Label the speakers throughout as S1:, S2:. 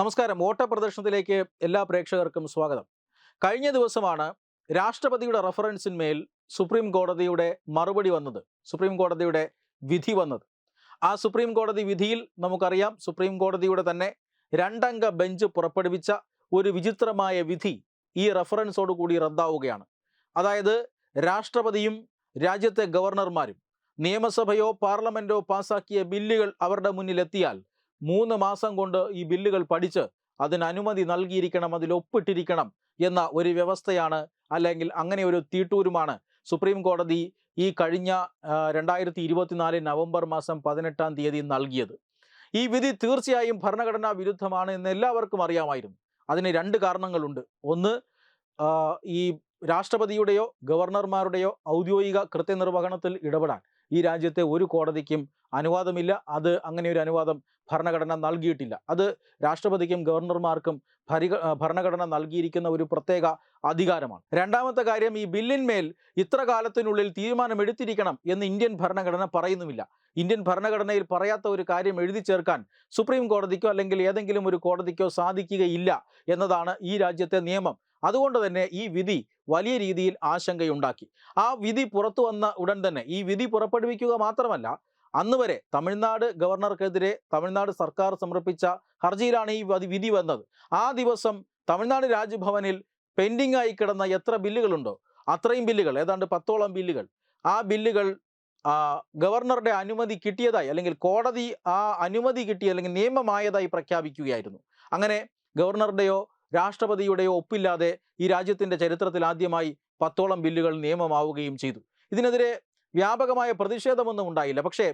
S1: നമസ്കാരം. വോട്ട പ്രദർശനത്തിലേക്ക് എല്ലാ പ്രേക്ഷകർക്കും സ്വാഗതം. കഴിഞ്ഞ ദിവസമാണ് രാഷ്ട്രപതിയുടെ റഫറൻസിന്മേൽ സുപ്രീം കോടതിയുടെ മറുപടി വന്നത്. സുപ്രീം കോടതിയുടെ വിധി വന്നത്. ആ സുപ്രീം കോടതി വിധിയിൽ നമുക്കറിയാം സുപ്രീം കോടതിയുടെ തന്നെ രണ്ടംഗ ബെഞ്ച് പുറപ്പെടുവിച്ച ഒരു വിചിത്രമായ വിധി ഈ റഫറൻസോട് കൂടി റദ്ദാവുകയാണ്. അതായത് രാഷ്ട്രപതിയും രാജ്യത്തെ ഗവർണർമാരും നിയമസഭയോ പാർലമെന്റോ പാസാക്കിയ ബില്ലുകൾ അവരുടെ മുന്നിലെത്തിയാൽ മൂന്ന് മാസം കൊണ്ട് ഈ ബില്ലുകൾ പഠിച്ച് അതിന് അനുമതി നൽകിയിരിക്കണം അതിൽ ഒപ്പിട്ടിരിക്കണം എന്ന ഒരു വ്യവസ്ഥയാണ് അല്ലെങ്കിൽ അങ്ങനെ ഒരു തീട്ടൂരുമാണ്. സുപ്രീം കോടതി ഈ കഴിഞ്ഞ രണ്ടായിരത്തി ഇരുപത്തിനാല് നവംബർ മാസം പതിനെട്ടാം തീയതി നൽകിയത്. ഈ വിധി തീർച്ചയായും ഭരണഘടനാ വിരുദ്ധമാണ് എന്ന് എല്ലാവർക്കും അറിയാമായിരുന്നു. അതിന് രണ്ട് കാരണങ്ങളുണ്ട്. ഒന്ന് ഈ രാഷ്ട്രപതിയുടെയോ ഗവർണർമാരുടെയോ ഔദ്യോഗിക കൃത്യനിർവഹണത്തിൽ ഇടപെടാൻ ഈ രാജ്യത്തെ ഒരു കോടതിക്കും അനുവാദമില്ല. അത് അങ്ങനെ ഒരു അനുവാദം ഭരണഘടന നൽകിയിട്ടില്ല. അത് രാഷ്ട്രപതിക്കും ഗവർണർമാർക്കും ഭരണഘടന നൽകിയിരിക്കുന്ന ഒരു പ്രത്യേക അധികാരമാണ്. രണ്ടാമത്തെ കാര്യം ഈ ബില്ലിന്മേൽ ഇത്ര കാലത്തിനുള്ളിൽ തീരുമാനമെടുത്തിരിക്കണം എന്ന് ഇന്ത്യൻ ഭരണഘടന പറയുന്നുമില്ല. ഇന്ത്യൻ ഭരണഘടനയിൽ പറയാത്ത ഒരു കാര്യം എഴുതി ചേർക്കാൻ സുപ്രീം കോടതിക്കോ അല്ലെങ്കിൽ ഏതെങ്കിലും ഒരു കോടതിക്കോ സാധിക്കുകയില്ല എന്നതാണ് ഈ രാജ്യത്തെ നിയമം. അതുകൊണ്ട് തന്നെ ഈ വിധി വലിയ രീതിയിൽ ആശങ്കയുണ്ടാക്കി. ആ വിധി പുറത്തു വന്ന ഉടൻ തന്നെ ഈ വിധി പുറപ്പെടുവിക്കുക മാത്രമല്ല അന്ന് വരെ തമിഴ്നാട് ഗവർണർക്കെതിരെ തമിഴ്നാട് സർക്കാർ സമർപ്പിച്ച ഹർജിയിലാണ് ഈ വിധി വന്നത്. ആ ദിവസം തമിഴ്നാട് രാജ്ഭവനിൽ പെൻഡിംഗ് ആയി കിടന്ന എത്ര ബില്ലുകളുണ്ടോ? അത്രയും ബില്ലുകൾ ഏതാണ്ട് പത്തോളം ബില്ലുകൾ. ആ ബില്ലുകൾ ഗവർണറുടെ അനുമതി കിട്ടിയതായി അല്ലെങ്കിൽ കോടതി ആ അനുമതി കിട്ടി അല്ലെങ്കിൽ നിയമമായതായി പ്രഖ്യാപിക്കുകയായിരുന്നു. അങ്ങനെ ഗവർണറുടെയോ രാഷ്ട്രപതിയുടെയോ ഒപ്പില്ലാതെ ഈ രാജ്യത്തിന്റെ ചരിത്രത്തിൽ ആദ്യമായി പത്തോളം ബില്ലുകൾ നിയമമാവുകയും ചെയ്തു. ഇതിനെതിരെ വ്യാപകമായ പ്രതിഷേധമൊന്നും ഉണ്ടായില്ല. പക്ഷേ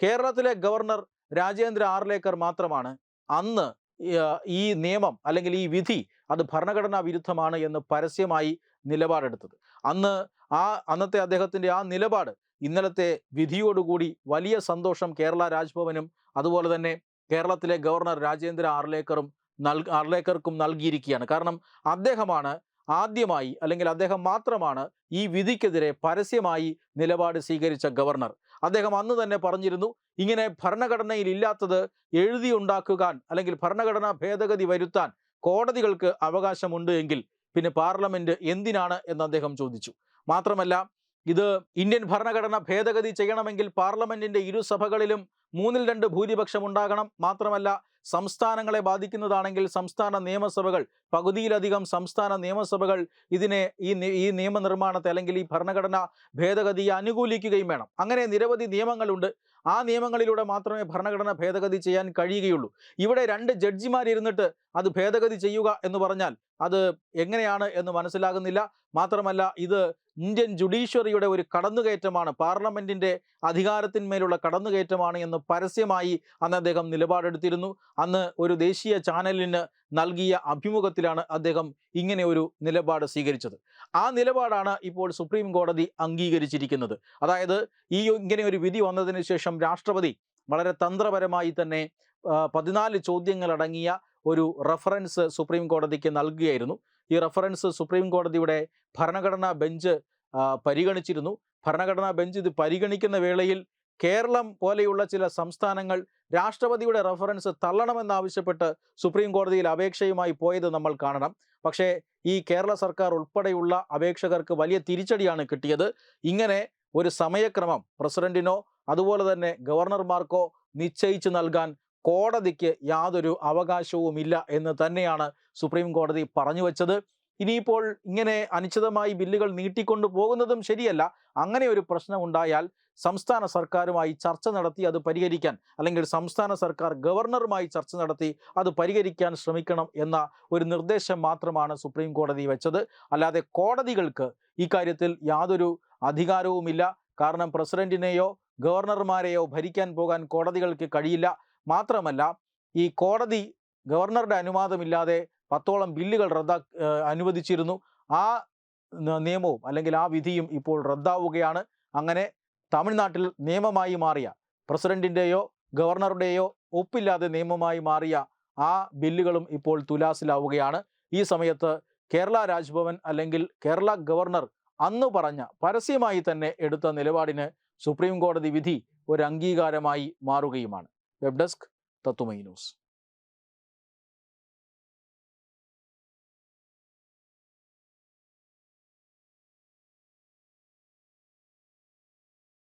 S1: കേരളത്തിലെ ഗവർണർ രാജേന്ദ്ര ആർലേക്കർ മാത്രമാണ് അന്ന് ഈ, നിയമം അല്ലെങ്കിൽ ഈ വിധി അത് ഭരണഘടനാ വിരുദ്ധമാണ് എന്ന് പരസ്യമായി നിലപാടെടുത്തത്. അന്ന് ആ അന്നത്തെ അദ്ദേഹത്തിന്റെ ആ നിലപാട് ഇന്നലത്തെ വിധിയോടുകൂടി വലിയ സന്തോഷം കേരള രാജ്ഭവനും അതുപോലെ തന്നെ കേരളത്തിലെ ഗവർണർ രാജേന്ദ്ര ആർലേക്കറും നൽ ആർലേക്കർക്കും നൽകിയിരിക്കുകയാണ്. കാരണം അദ്ദേഹമാണ് ആദ്യമായി അല്ലെങ്കിൽ അദ്ദേഹം മാത്രമാണ് ഈ വിധിക്കെതിരെ പരസ്യമായി നിലപാട് സ്വീകരിച്ച ഗവർണർ. അദ്ദേഹം അന്ന് തന്നെ പറഞ്ഞിരുന്നു ഇങ്ങനെ ഭരണഘടനയിൽ ഇല്ലാത്തത് എഴുതിയുണ്ടാക്കുവാൻ അല്ലെങ്കിൽ ഭരണഘടനാ ഭേദഗതി വരുത്താൻ കോടതികൾക്ക് അവകാശമുണ്ട് എങ്കിൽ പിന്നെ പാർലമെന്റ് എന്തിനാണ്? എന്ന് അദ്ദേഹം ചോദിച്ചു. മാത്രമല്ല ഇത് ഇന്ത്യൻ ഭരണഘടന ഭേദഗതി ചെയ്യണമെങ്കിൽ പാർലമെന്റിന്റെ ഇരുസഭകളിലും മൂന്നിൽ രണ്ട് ഭൂരിപക്ഷം ഉണ്ടാകണം. മാത്രമല്ല സംസ്ഥാനങ്ങളെ ബാധിക്കുന്നതാണെങ്കിൽ സംസ്ഥാന നിയമസഭകൾ പകുതിയിലധികം സംസ്ഥാന നിയമസഭകൾ ഇതിനെ ഈ ഈ നിയമനിർമ്മാണത്തെ അല്ലെങ്കിൽ ഈ ഭരണഘടന ഭേദഗതിയെ അനുകൂലിക്കുകയും വേണം. അങ്ങനെ നിരവധി നിയമങ്ങളുണ്ട്. ആ നിയമങ്ങളിലൂടെ മാത്രമേ ഭരണഘടന ഭേദഗതി ചെയ്യാൻ കഴിയുകയുള്ളൂ. ഇവിടെ രണ്ട് ജഡ്ജിമാരിരുന്നിട്ട് അത് ഭേദഗതി ചെയ്യുക എന്ന് പറഞ്ഞാൽ അത് എങ്ങനെയാണ് എന്ന് മനസ്സിലാകുന്നില്ല. മാത്രമല്ല ഇത് ഇന്ത്യൻ ജുഡീഷ്യറിയുടെ ഒരു കടന്നുകയറ്റമാണ്. പാർലമെന്റിന്റെ അധികാരത്തിന്മേലുള്ള കടന്നുകയറ്റമാണ് എന്ന് പരസ്യമായി അന്ന് അദ്ദേഹം നിലപാടെടുത്തിരുന്നു. അന്ന് ഒരു ദേശീയ ചാനലിന് നൽകിയ അഭിമുഖത്തിലാണ് അദ്ദേഹം ഇങ്ങനെ ഒരു നിലപാട് സ്വീകരിച്ചത്. ആ നിലപാടാണ് ഇപ്പോൾ സുപ്രീം കോടതി അംഗീകരിച്ചിരിക്കുന്നത്. അതായത് ഈ ഇങ്ങനെ ഒരു വിധി വന്നതിന് ശേഷം രാഷ്ട്രപതി വളരെ തന്ത്രപരമായി തന്നെ പതിനാല് ചോദ്യങ്ങളടങ്ങിയ ഒരു റഫറൻസ് സുപ്രീം കോടതിക്ക് നൽകുകയായിരുന്നു. ഈ റഫറൻസ് സുപ്രീം കോടതിയുടെ ഭരണഘടനാ ബെഞ്ച് പരിഗണിച്ചിരുന്നു. ഭരണഘടനാ ബെഞ്ച് ഇത് പരിഗണിക്കുന്ന വേളയിൽ കേരളം പോലെയുള്ള ചില സംസ്ഥാനങ്ങൾ രാഷ്ട്രപതിയുടെ റഫറൻസ് തള്ളണമെന്നാവശ്യപ്പെട്ട് സുപ്രീം കോടതിയിൽ അപേക്ഷയുമായി പോയത് നമ്മൾ കാണണം. പക്ഷേ ഈ കേരള സർക്കാർ ഉൾപ്പെടെയുള്ള അപേക്ഷകർക്ക് വലിയ തിരിച്ചടിയാണ് കിട്ടിയത്. ഇങ്ങനെ ഒരു സമയക്രമം പ്രസിഡന്റിനോ അതുപോലെ തന്നെ ഗവർണർമാർക്കോ നിശ്ചയിച്ചു നൽകാൻ കോടതിക്ക് യാതൊരു അവകാശവുമില്ല എന്ന് തന്നെയാണ് സുപ്രീം കോടതി പറഞ്ഞു വച്ചത്. ഇനിയിപ്പോൾ ഇങ്ങനെ അനിശ്ചിതമായി ബില്ലുകൾ നീട്ടിക്കൊണ്ടു പോകുന്നതും ശരിയല്ല. അങ്ങനെ ഒരു പ്രശ്നം ഉണ്ടായാൽ സംസ്ഥാന സർക്കാരുമായി ചർച്ച നടത്തി അത് പരിഹരിക്കാൻ അല്ലെങ്കിൽ സംസ്ഥാന സർക്കാർ ഗവർണറുമായി ചർച്ച നടത്തി അത് പരിഹരിക്കാൻ ശ്രമിക്കണം എന്ന ഒരു നിർദ്ദേശം മാത്രമാണ് സുപ്രീം കോടതി വെച്ചത്. അല്ലാതെ കോടതികൾക്ക് ഈ കാര്യത്തിൽ യാതൊരു അധികാരവുമില്ല. കാരണം പ്രസിഡന്റിനെയോ ഗവർണർമാരെയോ ഭരിക്കാൻ പോകാൻ കോടതികൾക്ക് കഴിയില്ല. മാത്രമല്ല ഈ കോടതി ഗവർണറുടെ അനുവാദമില്ലാതെ പത്തോളം ബില്ലുകൾ റദ്ദാ അനുവദിച്ചിരുന്നു. ആ നിയമവും അല്ലെങ്കിൽ ആ വിധിയും ഇപ്പോൾ റദ്ദാവുകയാണ്. അങ്ങനെ തമിഴ്നാട്ടിൽ നിയമമായി മാറിയ പ്രസിഡന്റിന്റെയോ ഗവർണറുടെയോ ഒപ്പില്ലാതെ നിയമമായി മാറിയ ആ ബില്ലുകളും ഇപ്പോൾ തുലാസിലാവുകയാണ്. ഈ സമയത്ത് കേരള രാജ്ഭവൻ അല്ലെങ്കിൽ കേരള ഗവർണർ അന്ന് പറഞ്ഞ പരസ്യമായി തന്നെ എടുത്ത നിലപാടിന് സുപ്രീം കോടതി വിധി ഒരു അംഗീകാരമായി മാറുകയുമാണ്. വെബ് ഡെസ്ക് തത്തുമൈ ന്യൂസ്.